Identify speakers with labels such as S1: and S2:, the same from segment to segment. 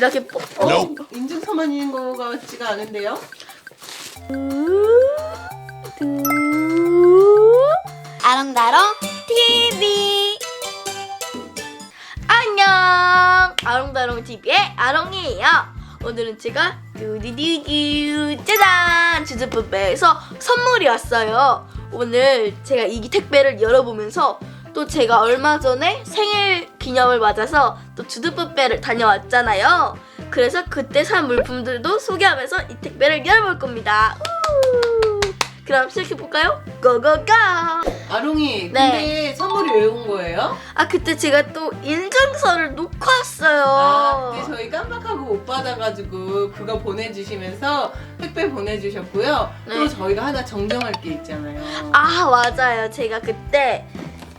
S1: 이렇게 뽀 어?
S2: Nope. 인증서만 있는 거 같지가 않은데요?
S1: 아롱다롱 TV 안녕 아롱다롱 TV의 아롱이에요 오늘은 제가 두두두두 짜잔 주주부배에서 선물이 왔어요 오늘 제가 이 택배를 열어보면서 또 제가 얼마 전에 생일 기념을 맞아서 또 주드부배를 다녀왔잖아요 그래서 그때 산 물품들도 소개하면서 이 택배를 열어볼 겁니다 우! 그럼 시작해볼까요? 고고고!
S2: 아롱이
S1: 네.
S2: 근데 선물이 왜 온 거예요?
S1: 아 그때 제가 또 인증서를 놓고 왔어요.
S2: 아 근데 저희 깜빡하고 못 받아가지고 그거 보내주시면서 택배 보내주셨고요
S1: 네.
S2: 또 저희가 하나 정정할 게 있잖아요
S1: 아 맞아요. 제가 그때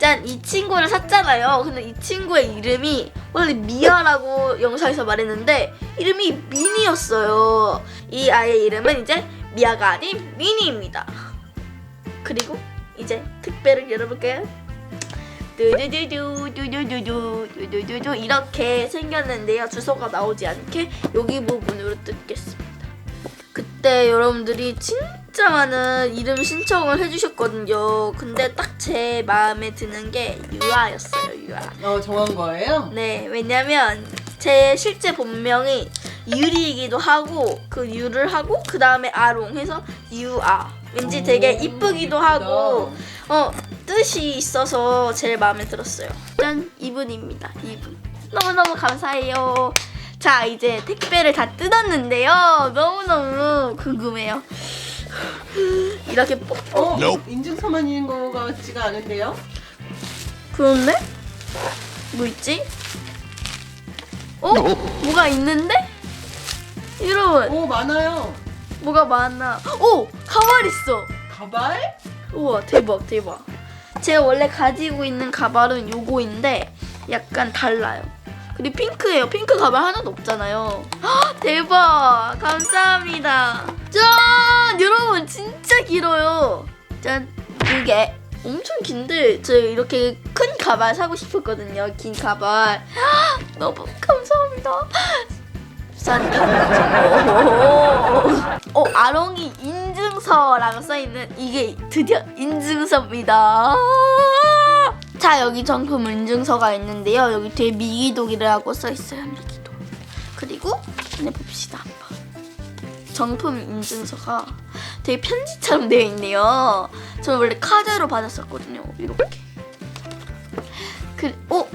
S1: 짠이 친구를 샀잖아요. 근데 이 친구의 이름이 원래 미아라고 영상에서 말했는데 이름이 미니였어요. 이 아이의 이름은 이제 미아가 아닌 미니입니다. 그리고 이제 택배를 열어볼게요. 두두두두 두두두두 두두두두 이렇게 생겼는데요. 주소가 나오지 않게 여기 부분으로 뜯겠습니다. 그때 여러분들이 진 짜 많은 이름 신청을 해주셨거든요. 근데 딱 제 마음에 드는 게 유아였어요. 유아.
S2: 어 정한 거예요?
S1: 네, 왜냐면 제 실제 본명이 유리이기도 하고 그 유를 하고 그 다음에 아롱 해서 유아. 왠지 되게
S2: 오,
S1: 이쁘기도. 하고 어 뜻이 있어서 제일 마음에 들었어요. 짠 이분입니다. 이분 너무 너무 감사해요. 자 이제 택배를 다 뜯었는데요. 너무 너무 궁금해요. 이렇게 뽀
S2: 어?
S3: Nope.
S2: 인증서만 있는 거 같지가 않은데요?
S1: 그런데 뭐 있지? 어 뭐가 있는데? 여러분
S2: 오 많아요
S1: 뭐가 많아? 오 가발 있어.
S2: 가발?
S1: 우와 대박 대박 제가 원래 가지고 있는 가발은 요거인데 약간 달라요 그리고 핑크예요 핑크 가발 하나도 없잖아요 헉, 대박 감사합니다 짠 여러분 진짜 길어요 짠두개 엄청 긴데 저 이렇게 큰 가발 사고 싶었거든요 긴 가발 헉, 너무 감사합니다 싼 가발 어 아롱이 인증서라고 써 있는 이게 드디어 인증서입니다. 자 여기 정품 인증서가 있는데요. 여기 뒤에 미기독이라고 써 있어요. 미기독. 그리고 안에 봅시다 한번. 정품 인증서가 되게 편지처럼 되어 있네요. 저는 원래 카드로 받았었거든요. 이렇게. 그, 오,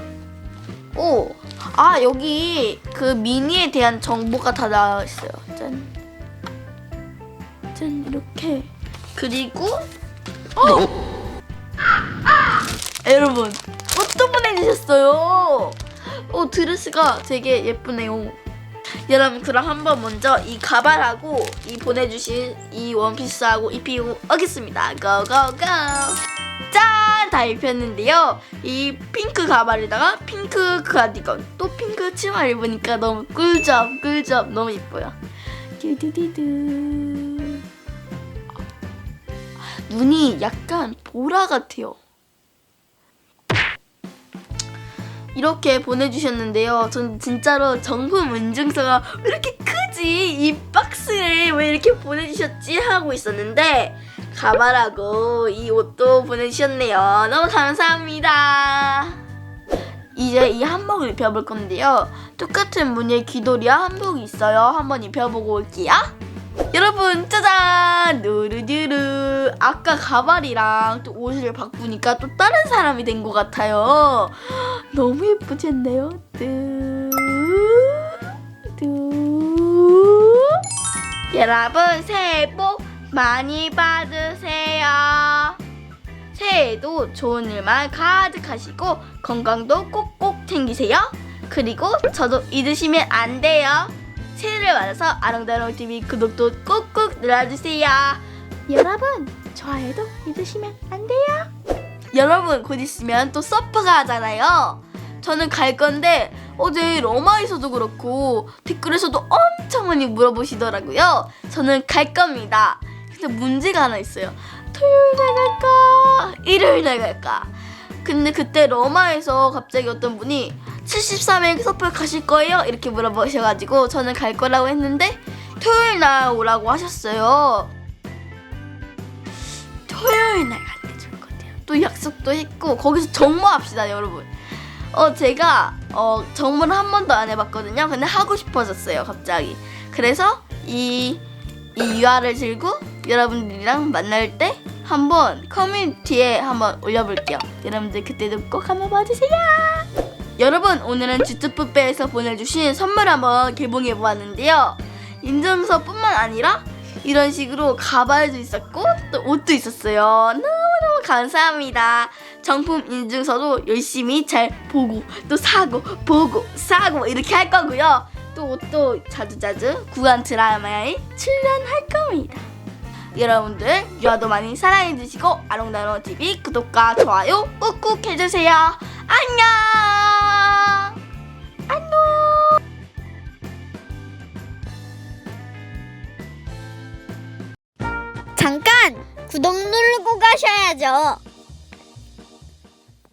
S1: 오, 아 여기 그 미니에 대한 정보가 다 나와 있어요. 짠. 짠 이렇게 그리고 어! 여러분 옷도 보내주셨어요 어 드레스가 되게 예쁘네요 여러분 그럼 한번 먼저 이 가발하고 이 보내주신 이 원피스하고 입히고 오겠습니다. 고고고! 짠! 다 입혔는데요. 이 핑크 가발에다가 핑크 가디건 또 핑크 치마 입으니까 너무 꿀잡 꿀잡 너무 예뻐요. 두두두두 눈이 약간 보라 같아요. 이렇게 보내주셨는데요. 전 진짜로 정품 인증서가 왜 이렇게 크지? 이 박스를 왜 이렇게 보내주셨지? 하고 있었는데 가발하고 이 옷도 보내주셨네요. 너무 감사합니다. 이제 이 한복을 입혀볼 건데요. 똑같은 무늬의 귀돌이와 한복이 있어요. 한번 입혀보고 올게요. 여러분 짜잔! 누르누르. 아까 가발이랑 또 옷을 바꾸니까 또 다른 사람이 된 것 같아요. 너무 예쁘지 않나요? 뚜뚜. 여러분 새해 복 많이 받으세요. 새해에도 좋은 일만 가득하시고 건강도 꼭꼭 챙기세요. 그리고 저도 잊으시면 안 돼요 새해를 맞아서 아롱다롱 TV 구독도 꾹꾹 눌러주세요. 여러분 좋아요도 잊으시면 안 돼요. 여러분 곧 있으면 또 서프가 하잖아요. 저는 갈 건데 어제 로마에서도 그렇고 댓글에서도 엄청 많이 물어보시더라고요. 저는 갈 겁니다. 근데 문제가 하나 있어요. 토요일 날 갈까? 일요일 날 갈까? 근데 그때 로마에서 갑자기 어떤 분이 73일 섣불 가실 거예요? 이렇게 물어보셔가지고 저는 갈 거라고 했는데 토요일 날 오라고 하셨어요. 토요일 날 가는 게 좋을 것 같아요. 또 약속도 했고 거기서 정모합시다 여러분. 어 제가 어 정모를 한 번도 안 해봤거든요. 근데 하고 싶어졌어요 갑자기. 그래서 이, 이 유아를 들고 여러분들이랑 만날 때 한번 커뮤니티에 한번 올려볼게요. 여러분들 그때도 꼭 한번 봐주세요. 여러분 오늘은 주트푸페에서 보내주신 선물 한번 개봉해 보았는데요. 인증서뿐만 아니라 이런 식으로 가발도 있었고 또 옷도 있었어요. 너무너무 감사합니다. 정품 인증서도 열심히 잘 보고 또 사고 보고 사고 이렇게 할 거고요. 또 옷도 자주자주 구간 드라마에 출연할 겁니다. 여러분들 유아도 많이 사랑해 주시고 아롱다롱 TV 구독과 좋아요 꾹꾹 해주세요. 안녕.
S3: 구독 누르고 가셔야죠.